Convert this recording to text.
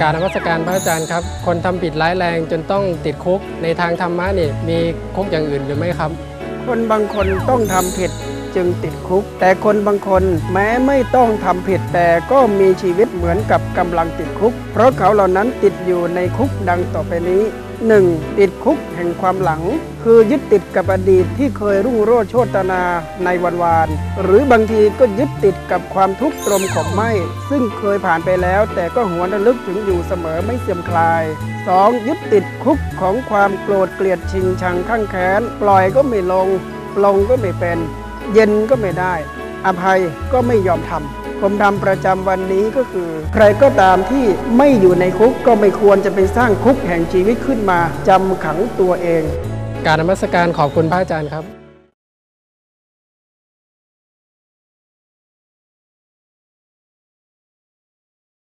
การนมัสการพระอาจารย์ครับ คนทำผิดร้ายแรงจนต้องติดคุกในทางธรรมะนี่มีคุกอย่างอื่นหรือไม่ครับ คนบางคนต้องทำผิด จึงติดคุก แต่คนบางคนแม้ไม่ต้องทำผิดแต่ก็มีชีวิตเหมือนกับกำลังติดคุก เพราะเขาเหล่านั้นติดอยู่ในคุกดังต่อไปนี้ 1. ติดคุกแห่งความหลัง คือยึดติดกับอดีตที่เคยรุ่งโรจน์โชตนาในวันวาน หรือบางทีก็ยึดติดกับความทุกข์ตรมของไหมซึ่งเคยผ่านไปแล้ว แต่ก็หวนระลึกถึงอยู่เสมอไม่เสื่อมคลาย 2. ยึดติดคุกของความโกรธเกลียดชิงชังข้างแค้น ปล่อยก็ไม่ลง ลงก็ไม่เป็น เย็นก็ไม่ได้ อภัยก็ไม่ยอมทำผมทำประจำวันนี้ก็คือ ใครก็ตามที่ไม่อยู่ในคุกก็ไม่ควรจะไปสร้างคุกแห่งชีวิตขึ้นมาจำขังตัวเอง การนมัสการขอบคุณพระอาจารย์ครับ